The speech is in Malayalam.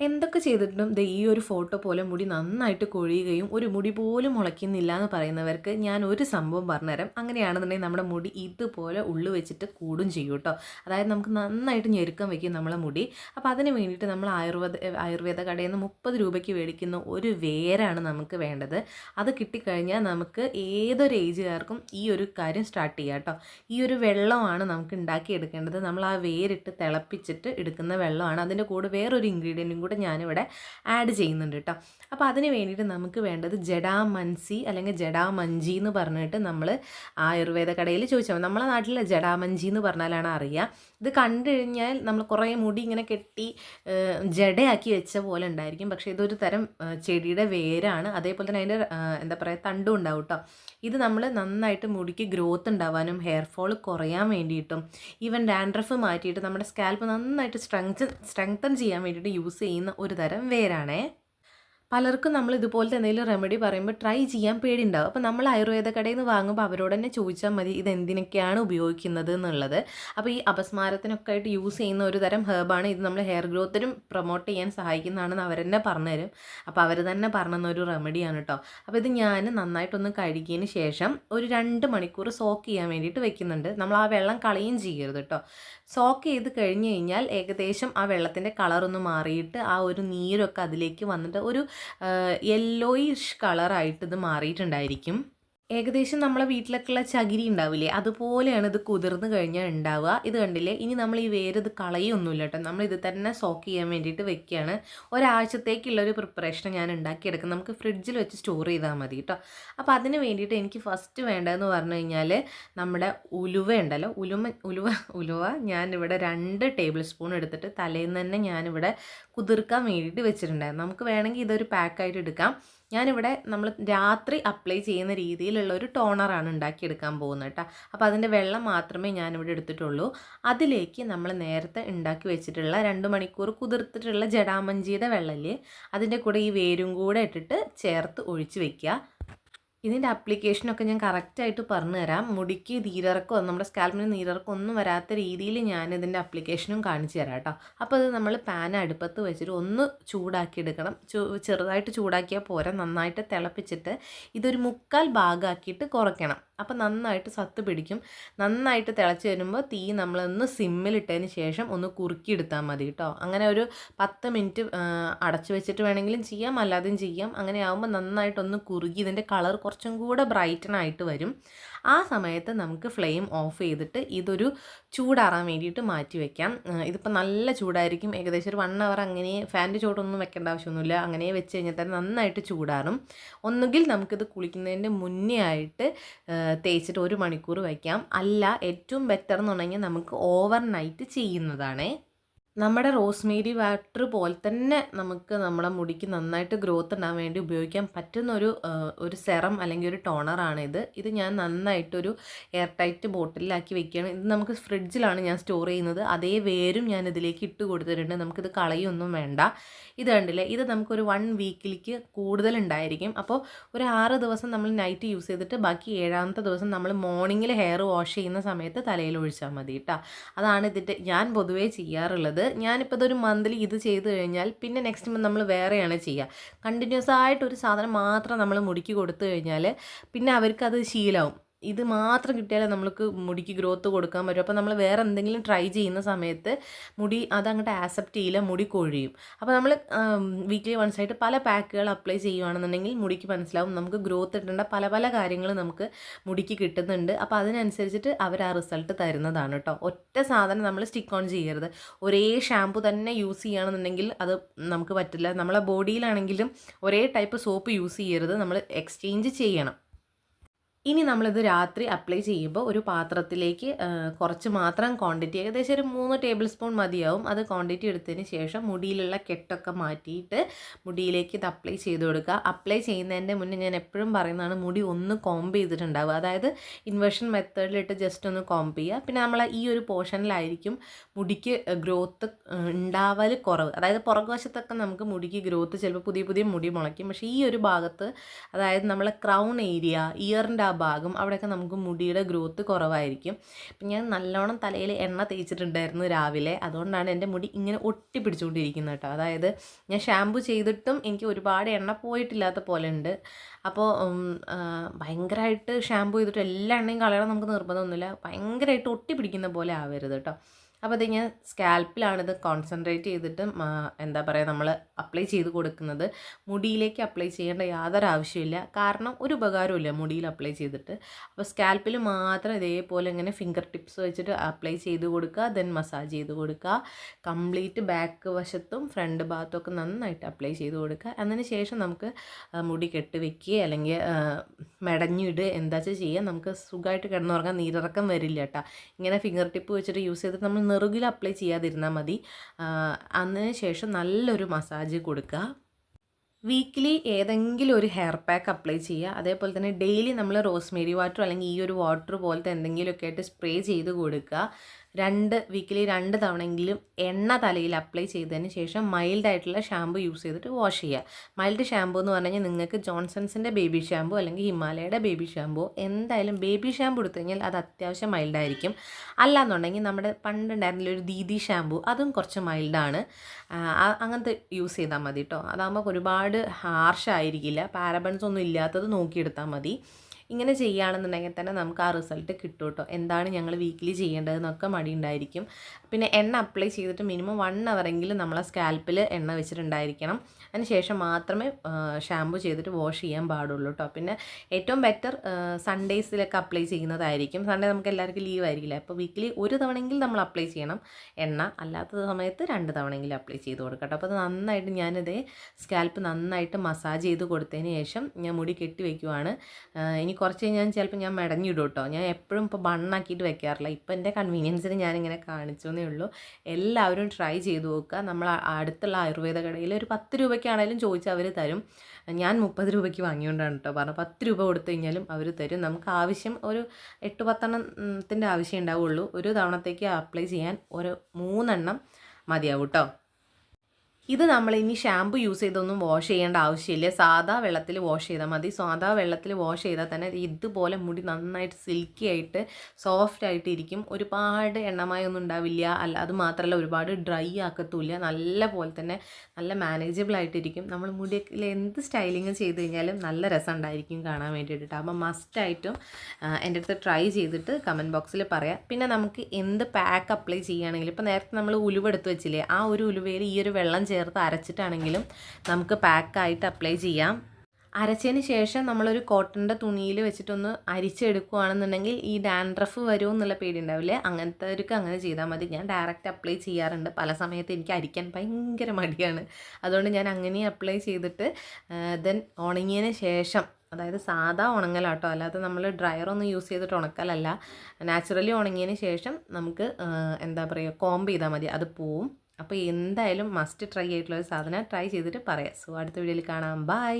എന്തൊക്കെ ചെയ്തിട്ടും ദേ ഈ ഒരു ഫോട്ടോ പോലെ മുടി നന്നായിട്ട് കൊഴിയുകയും ഒരു മുടി പോലും മുളയ്ക്കുന്നില്ല എന്ന് പറയുന്നവർക്ക് ഞാൻ ഒരു സംഭവം പറഞ്ഞുതരാം. അങ്ങനെയാണെന്നുണ്ടെങ്കിൽ നമ്മുടെ മുടി ഇതുപോലെ ഉള്ളു വെച്ചിട്ട് കൂടും ചെയ്യും കേട്ടോ. അതായത് നമുക്ക് നന്നായിട്ട് ഞെരുക്കം വയ്ക്കും നമ്മളെ മുടി. അപ്പോൾ അതിന് വേണ്ടിയിട്ട് നമ്മൾ ആയുർവേദ ആയുർവേദ കടയിൽ നിന്ന് മുപ്പത് രൂപയ്ക്ക് മേടിക്കുന്ന ഒരു വേരാണ് നമുക്ക് വേണ്ടത്. അത് കിട്ടിക്കഴിഞ്ഞാൽ നമുക്ക് ഏതൊരു ഏജുകാർക്കും ഈ ഒരു കാര്യം സ്റ്റാർട്ട് ചെയ്യാം കേട്ടോ. ഈ ഒരു വെള്ളമാണ് നമുക്ക് ഉണ്ടാക്കിയെടുക്കേണ്ടത്. നമ്മൾ ആ വേരിട്ട് തിളപ്പിച്ചിട്ട് എടുക്കുന്ന വെള്ളമാണ്. അതിന്റെ കൂടെ വേറൊരു ഇൻഗ്രീഡിയന്റും കൂടെ ഞാനിവിടെ ആഡ് ചെയ്യുന്നുണ്ട് കേട്ടോ അപ്പോൾ അതിന് വേണ്ടിയിട്ട് നമുക്ക് വേണ്ടത് ജഡാ മൻസി അല്ലെങ്കിൽ ജഡാ മഞ്ചി എന്ന് പറഞ്ഞിട്ട് നമ്മൾ ആയുർവേദ കടയിൽ ചോദിച്ചാൽ നമ്മളെ നാട്ടിൽ ജഡാമഞ്ചി എന്ന് പറഞ്ഞാലാണ് അറിയുക ഇത് കണ്ടു കഴിഞ്ഞാൽ നമ്മൾ കുറേ മുടി ഇങ്ങനെ കെട്ടി ജഡയാക്കി വെച്ച പോലെ ഉണ്ടായിരിക്കും. പക്ഷേ ഇതൊരു തരം ചെടിയുടെ വേരാണ്. അതേപോലെ തന്നെ അതിന്റെ എന്താ പറയുക തണ്ടും ഉണ്ടാവും കേട്ടോ ഇത് നമ്മൾ നന്നായിട്ട് മുടിക്ക് ഗ്രോത്ത് ഉണ്ടാവാനും ഹെയർ ഫോൾ കുറയാൻ വേണ്ടിയിട്ടും ഈവൻ ഡാൻഡ്രഫ് മാറ്റിയിട്ട് നമ്മുടെ സ്കാൽപ്പ് നന്നായിട്ട് സ്ട്രെങ്ത് സ്ട്രെങ്തൻ ചെയ്യാൻ വേണ്ടിയിട്ട് യൂസ് ചെയ്യുന്ന ഒരു തരം വേരാണേ. പലർക്കും നമ്മൾ ഇതുപോലത്തെ എന്തെങ്കിലും റെമഡി പറയുമ്പോൾ ട്രൈ ചെയ്യാൻ പേടിയുണ്ടാവും. അപ്പോൾ നമ്മൾ ആയുർവേദ കടയിൽ നിന്ന് വാങ്ങുമ്പോൾ അവരോട് തന്നെ ചോദിച്ചാൽ മതി ഇത് എന്തിനൊക്കെയാണ് ഉപയോഗിക്കുന്നത് എന്നുള്ളത്. അപ്പോൾ ഈ അപസ്മാരത്തിനൊക്കെ ആയിട്ട് യൂസ് ചെയ്യുന്ന ഒരു തരം ഹെർബാണ് ഇത് നമ്മൾ ഹെയർ ഗ്രോത്തിനും പ്രൊമോട്ട് ചെയ്യാൻ സഹായിക്കുന്നതാണെന്ന് അവർ തന്നെ പറഞ്ഞുതരും. അപ്പോൾ അവർ തന്നെ പറഞ്ഞ ഒരു റെമഡിയാണ് കേട്ടോ അപ്പോൾ ഇത് ഞാൻ നന്നായിട്ടൊന്ന് കഴുകിയതിന് ശേഷം ഒരു രണ്ട് മണിക്കൂർ സോക്ക് ചെയ്യാൻ വേണ്ടിയിട്ട് വെക്കുന്നുണ്ട്. നമ്മൾ ആ വെള്ളം കളയും ചെയ്യരുത് കേട്ടോ സോക്ക് ചെയ്ത് കഴിഞ്ഞ് കഴിഞ്ഞാൽ ഏകദേശം ആ വെള്ളത്തിന്റെ കളറൊന്ന് മാറിയിട്ട് ആ ഒരു നീരൊക്കെ അതിലേക്ക് വന്നിട്ട് ഒരു യെല്ലോയിഷ് കളറായിട്ട് ഇത് മാറിയിട്ടുണ്ടായിരിക്കും. ഏകദേശം നമ്മളെ വീട്ടിലൊക്കെയുള്ള ചകിരി ഉണ്ടാവില്ലേ? അതുപോലെയാണ് ഇത് കുതിർന്ന് കഴിഞ്ഞാൽ ഉണ്ടാവുക. ഇത് കണ്ടില്ലേ? ഇനി നമ്മൾ ഈ വേര് ഇത് കളയൊന്നുമില്ല കേട്ടോ. നമ്മൾ ഇത് തന്നെ സോക്ക് ചെയ്യാൻ വേണ്ടിയിട്ട് വെക്കുകയാണ്. ഒരാഴ്ചത്തേക്കുള്ള ഒരു പ്രിപ്പറേഷൻ ഞാൻ ഉണ്ടാക്കിയെടുക്കും. നമുക്ക് ഫ്രിഡ്ജിൽ വെച്ച് സ്റ്റോർ ചെയ്താൽ മതി കേട്ടോ. അപ്പോൾ അതിന് വേണ്ടിയിട്ട് എനിക്ക് ഫസ്റ്റ് വേണ്ടതെന്ന് പറഞ്ഞു കഴിഞ്ഞാൽ നമ്മുടെ ഉലുവ ഉണ്ടല്ലോ. ഉലുമ ഉലുവ ഉലുവ ഞാനിവിടെ രണ്ട് ടേബിൾ സ്പൂൺ എടുത്തിട്ട് തലേന്ന് തന്നെ ഞാനിവിടെ കുതിർക്കാൻ വേണ്ടിയിട്ട് വെച്ചിട്ടുണ്ടായിരുന്നു. നമുക്ക് വേണമെങ്കിൽ ഇതൊരു പാക്കായിട്ട് എടുക്കാം. ഞാനിവിടെ നമ്മൾ രാത്രി അപ്ലൈ ചെയ്യുന്ന രീതിയിലുള്ള ഒരു ടോണറാണ് ഉണ്ടാക്കിയെടുക്കാൻ പോകുന്നത് കേട്ടോ അപ്പോൾ അതിന്റെ വെള്ളം മാത്രമേ ഞാനിവിടെ എടുത്തിട്ടുള്ളൂ. അതിലേക്ക് നമ്മൾ നേരത്തെ ഉണ്ടാക്കി വെച്ചിട്ടുള്ള രണ്ട് മണിക്കൂർ കുതിർത്തിട്ടുള്ള ജഡാമഞ്ചിയുടെ വെള്ളല്ലേ അതിന്റെ കൂടെ ഈ വേരും കൂടെ ഇട്ടിട്ട് ചേർത്ത് ഒഴിച്ച് വെക്കുക. ഇതിന്റെ അപ്ലിക്കേഷനൊക്കെ ഞാൻ കറക്റ്റായിട്ട് പറഞ്ഞു തരാം. മുടിക്ക് നീരിറക്കോ നമ്മുടെ സ്കാൽപ്പിന് നീരിറക്കോ ഒന്നും വരാത്ത രീതിയിൽ ഞാൻ ഇതിന്റെ അപ്ലിക്കേഷനും കാണിച്ചു തരാം കേട്ടോ. അപ്പോൾ അത് നമ്മൾ പാൻ അടുപ്പത്ത് വെച്ചിട്ട് ഒന്ന് ചൂടാക്കി എടുക്കണം. ചെറുതായിട്ട് ചൂടാക്കിയാൽ പോരാ. നന്നായിട്ട് തിളപ്പിച്ചിട്ട് ഇതൊരു മുക്കാൽ ഭാഗമാക്കിയിട്ട് കുറയ്ക്കണം. അപ്പോൾ നന്നായിട്ട് സത്ത് പിടിക്കും. നന്നായിട്ട് തിളച്ച് വരുമ്പോൾ തീ നമ്മളൊന്ന് സിമ്മിലിട്ടതിന് ശേഷം ഒന്ന് കുറുക്കിയെടുത്താൽ മതി കേട്ടോ. അങ്ങനെ ഒരു പത്ത് മിനിറ്റ് അടച്ചു വെച്ചിട്ട് വേണമെങ്കിലും ചെയ്യാം അല്ലാതെയും ചെയ്യാം. അങ്ങനെ ആകുമ്പോൾ നന്നായിട്ടൊന്ന് കുറുകി ഇതിന്റെ കളർ കുറച്ചും കൂടെ ബ്രൈറ്റൺ ആയിട്ട് വരും. ആ സമയത്ത് നമുക്ക് ഫ്ലെയിം ഓഫ് ചെയ്തിട്ട് ഇതൊരു ചൂടാറാൻ വേണ്ടിയിട്ട് മാറ്റി വെക്കാം. ഇതിപ്പോൾ നല്ല ചൂടായിരിക്കും. ഏകദേശം ഒരു വൺ അവർ അങ്ങനെ ഫാന്റെ ചൂടൊന്നും വെക്കേണ്ട ആവശ്യമൊന്നുമില്ല. അങ്ങനെ വെച്ച് കഴിഞ്ഞാൽ തന്നെ നന്നായിട്ട് ചൂടാറും. ഒന്നുകിൽ നമുക്കിത് കുളിക്കുന്നതിന്റെ മുന്നേ ആയിട്ട് തേച്ചിട്ട് ഒരു മണിക്കൂർ വയ്ക്കാം. അല്ല ഏറ്റവും ബെറ്റർ എന്ന് പറഞ്ഞാൽ നമുക്ക് ഓവർ നൈറ്റ് ചെയ്യുന്നതാണേ. നമ്മുടെ റോസ്മേരി വാട്ടർ പോലെ തന്നെ നമുക്ക് നമ്മുടെ മുടിക്ക് നന്നായിട്ട് ഗ്രോത്ത് ഉണ്ടാകാൻ വേണ്ടി ഉപയോഗിക്കാൻ പറ്റുന്ന ഒരു ഒരു സെറം അല്ലെങ്കിൽ ഒരു ടോണറാണ് ഇത്. ഇത് ഞാൻ നന്നായിട്ടൊരു എയർ ടൈറ്റ് ബോട്ടിലാക്കി വെക്കുകയാണ്. ഇത് നമുക്ക് ഫ്രിഡ്ജിലാണ് ഞാൻ സ്റ്റോർ ചെയ്യുന്നത്. അതേ വേരും ഞാൻ ഇതിലേക്ക് ഇട്ട് കൊടുത്തിട്ടുണ്ട്. നമുക്കിത് കളയൊന്നും വേണ്ട. ഇത് കണ്ടില്ലേ? ഇത് നമുക്കൊരു വൺ വീക്കിലേക്ക് കൂടുതൽ ഉണ്ടായിരിക്കും. അപ്പോൾ ഒരു ആറ് ദിവസം നമ്മൾ നൈറ്റ് യൂസ് ചെയ്തിട്ട് ബാക്കി ഏഴാമത്തെ ദിവസം നമ്മൾ മോർണിംഗിൽ ഹെയർ വാഷ് ചെയ്യുന്ന സമയത്ത് തലയിൽ ഒഴിച്ചാൽ മതി കേട്ടോ. അതാണ് ഇതിന്റെ ഞാൻ പൊതുവേ ചെയ്യാറുള്ളത്. ഞാനിപ്പോൾ ഇതൊരു മന്ത്ലി ഇത് ചെയ്ത് കഴിഞ്ഞാൽ പിന്നെ നെക്സ്റ്റ് മന്ത് നമ്മൾ വേറെയാണ് ചെയ്യുക കണ്ടിന്യൂസ് ആയിട്ട് ഒരു സാധനം മാത്രം നമ്മൾ മുടുക്കി കൊടുത്തു കഴിഞ്ഞാൽ പിന്നെ അവർക്കത് ശീലമാവും ഇത് മാത്രം കിട്ടിയാലേ നമ്മൾക്ക് മുടിക്ക് ഗ്രോത്ത് കൊടുക്കാൻ പറ്റും. അപ്പോൾ നമ്മൾ വേറെ എന്തെങ്കിലും ട്രൈ ചെയ്യുന്ന സമയത്ത് മുടി അതങ്ങോട്ട് ആക്സെപ്റ്റ് ചെയ്യില്ല മുടി കൊഴിയും. അപ്പോൾ നമ്മൾ വീക്ക്ലി വൺസ് ആയിട്ട് പല പാക്കുകൾ അപ്ലൈ ചെയ്യുകയാണെന്നുണ്ടെങ്കിൽ മുടിക്ക് മനസ്സിലാവും നമുക്ക് ഗ്രോത്ത് കിട്ടേണ്ട പല പല കാര്യങ്ങൾ നമുക്ക് മുടിക്ക് കിട്ടുന്നുണ്ട്. അപ്പോൾ അതിനനുസരിച്ചിട്ട് അവർ ആ റിസൾട്ട് തരുന്നതാണ് കേട്ടോ. ഒറ്റ സാധനം നമ്മൾ സ്റ്റിക്ക് ഓൺ ചെയ്യരുത്. ഒരേ ഷാമ്പു തന്നെ യൂസ് ചെയ്യുകയാണെന്നുണ്ടെങ്കിൽ അത് നമുക്ക് പറ്റില്ല. നമ്മളെ ബോഡിയിലാണെങ്കിലും ഒരേ ടൈപ്പ് സോപ്പ് യൂസ് ചെയ്യരുത്. നമ്മൾ എക്സ്ചേഞ്ച് ചെയ്യണം. ഇനി നമ്മളിത് രാത്രി അപ്ലൈ ചെയ്യുമ്പോൾ ഒരു പാത്രത്തിലേക്ക് കുറച്ച് മാത്രം ക്വാണ്ടിറ്റി ഏകദേശം ഒരു മൂന്ന് ടേബിൾ സ്പൂൺ മതിയാവും. അത് ക്വാണ്ടിറ്റി എടുത്തതിന് ശേഷം മുടിയിലുള്ള കെട്ടൊക്കെ മാറ്റിയിട്ട് മുടിയിലേക്ക് ഇത് അപ്ലൈ ചെയ്ത് കൊടുക്കുക. അപ്ലൈ ചെയ്യുന്നതിന്റെ മുന്നേ ഞാൻ എപ്പോഴും പറയുന്നതാണ് മുടി ഒന്ന് കോംബ് ചെയ്തിട്ടുണ്ടാവുക. അതായത് ഇൻവേർഷൻ മെത്തേഡിലിട്ട് ജസ്റ്റ് ഒന്ന് കോംബ് ചെയ്യുക. പിന്നെ നമ്മൾ ഈ ഒരു പോർഷനിലായിരിക്കും മുടിക്ക് ഗ്രോത്ത് ഉണ്ടാവൽ കുറവ്. അതായത് പുറകുവശത്തൊക്കെ നമുക്ക് മുടിക്ക് ഗ്രോത്ത് ചിലപ്പോൾ പുതിയ പുതിയ മുടി മുളയ്ക്കും. പക്ഷേ ഈ ഒരു ഭാഗത്ത് അതായത് നമ്മളെ ക്രൗൺ ഏരിയ ഇയറിന്റെ ഭാഗം അവിടെയൊക്കെ നമുക്ക് മുടിയുടെ ഗ്രോത്ത് കുറവായിരിക്കും. അപ്പം ഞാൻ നല്ലോണം തലയിൽ എണ്ണ തേച്ചിട്ടുണ്ടായിരുന്നു രാവിലെ. അതുകൊണ്ടാണ് എന്റെ മുടി ഇങ്ങനെ ഒട്ടി പിടിച്ചുകൊണ്ടിരിക്കുന്നത് കേട്ടോ. അതായത് ഞാൻ ഷാമ്പു ചെയ്തിട്ടും എനിക്ക് ഒരുപാട് എണ്ണ പോയിട്ടില്ലാത്ത പോലെ ഉണ്ട്. അപ്പോൾ ഭയങ്കരമായിട്ട് ഷാമ്പു ചെയ്തിട്ട് എല്ലാ എണ്ണയും കളയണം നമുക്ക് നിർബന്ധമൊന്നുമില്ല. ഭയങ്കരമായിട്ട് ഒട്ടി പിടിക്കുന്ന പോലെ ആവരുത് കേട്ടോ. അപ്പോൾ അത് ഞാൻ സ്കാൽപ്പിലാണിത് കോൺസെൻട്രേറ്റ് ചെയ്തിട്ട് എന്താ പറയുക നമ്മൾ അപ്ലൈ ചെയ്ത് കൊടുക്കുന്നത്. മുടിയിലേക്ക് അപ്ലൈ ചെയ്യേണ്ട യാതൊരു ആവശ്യമില്ല കാരണം ഒരു ഉപകാരമില്ല മുടിയിൽ അപ്ലൈ ചെയ്തിട്ട്. അപ്പോൾ സ്കാൽപ്പിൽ മാത്രം ഇതേപോലെ ഇങ്ങനെ ഫിംഗർ ടിപ്സ് വെച്ചിട്ട് അപ്ലൈ ചെയ്ത് കൊടുക്കുക ദെൻ മസാജ് ചെയ്ത് കൊടുക്കുക. കംപ്ലീറ്റ് ബാക്ക് വശത്തും ഫ്രണ്ട് ഭാഗത്തും ഒക്കെ നന്നായിട്ട് അപ്ലൈ ചെയ്ത് കൊടുക്കുക. അതിന് ശേഷം നമുക്ക് മുടി കെട്ടിവെക്കുക അല്ലെങ്കിൽ മെടഞ്ഞിടുക എന്താ ചെയ്യുക നമുക്ക് സുഖമായിട്ട് കിടന്നുറങ്ങാൻ നീരിറക്കം വരില്ല കേട്ടോ. ഇങ്ങനെ ഫിംഗർ ടിപ്പ് വെച്ചിട്ട് യൂസ് ചെയ്തിട്ട് നമ്മൾ നെറുകിൽ അപ്ലൈ ചെയ്യാതിരുന്നാൽ മതി. അതിന് ശേഷം നല്ലൊരു മസാജ് കൊടുക്കുക. വീക്കിലി ഏതെങ്കിലും ഒരു ഹെയർ പാക്ക് അപ്ലൈ ചെയ്യുക. അതേപോലെ തന്നെ ഡെയിലി നമ്മൾ റോസ്മേരി വാട്ടർ അല്ലെങ്കിൽ ഈ ഒരു വാട്ടർ പോലത്തെ എന്തെങ്കിലുമൊക്കെ ആയിട്ട് സ്പ്രേ ചെയ്ത് കൊടുക്കുക. രണ്ട് വീക്കിലി രണ്ട് തവണയെങ്കിലും എണ്ണ തലയിൽ അപ്ലൈ ചെയ്തതിന് ശേഷം മൈൽഡ് ആയിട്ടുള്ള ഷാമ്പു യൂസ് ചെയ്തിട്ട് വാഷ് ചെയ്യുക. മൈൽഡ് ഷാമ്പു എന്ന് പറഞ്ഞാൽ നിങ്ങൾക്ക് ജോൺസൺസിന്റെ ബേബി ഷാമ്പു അല്ലെങ്കിൽ ഹിമാലയയുടെ ബേബി ഷാമ്പു എന്തായാലും ബേബി ഷാമ്പു എടുത്തു കഴിഞ്ഞാൽ അത് അത്യാവശ്യം മൈൽഡായിരിക്കും അല്ലാന്നുണ്ടെങ്കിൽ നമ്മുടെ പണ്ടുണ്ടായിരുന്നില്ല ഒരു ദീദി ഷാമ്പു അതും കുറച്ച് മൈൽഡാണ് അങ്ങനത്തെ യൂസ് ചെയ്താൽ മതി കേട്ടോ അതാകുമ്പോൾ ഒരുപാട് ഹാർഷായിരിക്കില്ല പാരബൺസ് ഒന്നും ഇല്ലാത്തത് നോക്കിയെടുത്താൽ മതി. ഇങ്ങനെ ചെയ്യുകയാണെന്നുണ്ടെങ്കിൽ തന്നെ നമുക്ക് ആ റിസൾട്ട് കിട്ടും കേട്ടോ. എന്താണ് ഞങ്ങൾ വീക്കിലി ചെയ്യേണ്ടതെന്നൊക്കെ മടി ഉണ്ടായിരിക്കും. പിന്നെ എണ്ണ അപ്ലൈ ചെയ്തിട്ട് മിനിമം വൺ അവറെങ്കിലും നമ്മളെ സ്കാൽപ്പിൽ എണ്ണ വെച്ചിട്ടുണ്ടായിരിക്കണം. അതിന് ശേഷം മാത്രമേ ഷാമ്പു ചെയ്തിട്ട് വാഷ് ചെയ്യാൻ പാടുള്ളൂ കേട്ടോ. പിന്നെ ഏറ്റവും ബെറ്റർ സൺഡേസിലൊക്കെ അപ്ലൈ ചെയ്യുന്നതായിരിക്കും. സൺഡേ നമുക്ക് എല്ലാവർക്കും ലീവ് ആയിരിക്കില്ല? അപ്പോൾ വീക്കിലി ഒരു തവണയെങ്കിലും നമ്മൾ അപ്ലൈ ചെയ്യണം. എണ്ണ അല്ലാത്ത സമയത്ത് രണ്ട് തവണയെങ്കിലും അപ്ലൈ ചെയ്ത് കൊടുക്കട്ടോ. അപ്പോൾ അത് നന്നായിട്ട് ഞാനിത് സ്കാൽപ്പ് നന്നായിട്ട് മസാജ് ചെയ്ത് കൊടുത്തതിന് ശേഷം ഞാൻ മുടി കെട്ടി വയ്ക്കുവാണ് ഇനി കുറച്ച് കഴിഞ്ഞാൽ ചിലപ്പോൾ ഞാൻ മെടഞ്ഞിടും കേട്ടോ ഞാൻ എപ്പോഴും ഇപ്പോൾ ബണ്ണാക്കിയിട്ട് വെക്കാറില്ല. ഇപ്പോൾ എന്റെ കൺവീനിയൻസിന് ഞാനിങ്ങനെ കാണിച്ചു എന്നേ ഉള്ളൂ. എല്ലാവരും ട്രൈ ചെയ്ത് നോക്കുക. നമ്മൾ അടുത്തുള്ള ആയുർവേദ കടയിൽ ഒരു പത്ത് രൂപയ്ക്കാണെങ്കിലും ചോദിച്ചാൽ അവർ തരും. ഞാൻ മുപ്പത് രൂപയ്ക്ക് വാങ്ങിയോണ്ടാണ് കേട്ടോ പറഞ്ഞു പത്ത് രൂപ കൊടുത്തു കഴിഞ്ഞാലും അവർ തരും. നമുക്ക് ആവശ്യം ഒരു എട്ട് പത്തെണ്ണത്തിന്റെ ആവശ്യം ഉണ്ടാവുള്ളൂ. ഒരു തവണത്തേക്ക് അപ്ലൈ ചെയ്യാൻ ഒരു മൂന്നെണ്ണം മതിയാവും കേട്ടോ ഇത് നമ്മൾ ഇനി ഷാമ്പു യൂസ് ചെയ്തൊന്നും വാഷ് ചെയ്യേണ്ട ആവശ്യമില്ല. സാധാ വെള്ളത്തിൽ വാഷ് ചെയ്താൽ മതി. സാധാ വെള്ളത്തിൽ വാഷ് ചെയ്താൽ തന്നെ ഇതുപോലെ മുടി നന്നായിട്ട് സിൽക്കി ആയിട്ട് സോഫ്റ്റ് ആയിട്ട് ഇരിക്കും. ഒരുപാട് എണ്ണമയൊന്നും ഉണ്ടാവില്ല. അല്ല അത് മാത്രമല്ല ഒരുപാട് ഡ്രൈ ആക്കത്തുമില്ല. നല്ല പോലെ തന്നെ നല്ല മാനേജബിൾ ആയിട്ടിരിക്കും നമ്മൾ മുടിയിൽ എന്ത് സ്റ്റൈലിങ് ചെയ്ത് കഴിഞ്ഞാലും നല്ല രസം ഉണ്ടായിരിക്കും കാണാൻ വേണ്ടിയിട്ട്. അപ്പം മസ്റ്റായിട്ടും എന്റെ അടുത്ത് ട്രൈ ചെയ്തിട്ട് കമന്റ് ബോക്സിൽ പറയാം. പിന്നെ നമുക്ക് എന്ത് പാക്ക് അപ്ലൈ ചെയ്യുകയാണെങ്കിലും ഇപ്പോൾ നേരത്തെ നമ്മൾ ഉലുവെടുത്ത് വെച്ചില്ലേ ആ ഒരു ഉലുവയിൽ ഈ ഒരു വെള്ളം ചേർത്ത് അരച്ചിട്ടാണെങ്കിലും നമുക്ക് പാക്കായിട്ട് അപ്ലൈ ചെയ്യാം. അരച്ചതിന് ശേഷം നമ്മളൊരു കോട്ടന്റെ തുണിയിൽ വെച്ചിട്ടൊന്ന് അരിച്ചെടുക്കുകയാണെന്നുണ്ടെങ്കിൽ ഈ ഡാൻഡ്രഫ് വരുമോ എന്നുള്ള പേടി ഉണ്ടാവില്ലേ അങ്ങനത്തെവർക്ക് അങ്ങനെ ചെയ്താൽ മതി. ഞാൻ ഡയറക്റ്റ് അപ്ലൈ ചെയ്യാറുണ്ട്. പല സമയത്ത് എനിക്ക് അരിക്കാൻ ഭയങ്കര മടിയാണ്. അതുകൊണ്ട് ഞാൻ അങ്ങനെ അപ്ലൈ ചെയ്തിട്ട് ദെൻ ഉണങ്ങിയതിന് ശേഷം അതായത് സാധാ ഉണങ്ങലാട്ടോ അല്ലാതെ നമ്മൾ ഡ്രയറൊന്നും യൂസ് ചെയ്തിട്ട് ഉണക്കലല്ല. നാച്ചുറലി ഉണങ്ങിയതിന് ശേഷം നമുക്ക് എന്താ പറയുക കോംബ് ചെയ്താൽ മതി. അത് പോവും. അപ്പോൾ എന്തായാലും മസ്റ്റ് ട്രൈ ആയിട്ടുള്ള ഒരു സാധനം ട്രൈ ചെയ്തിട്ട് പറയാം. സോ അടുത്ത വീഡിയോയിൽ കാണാം. ബൈ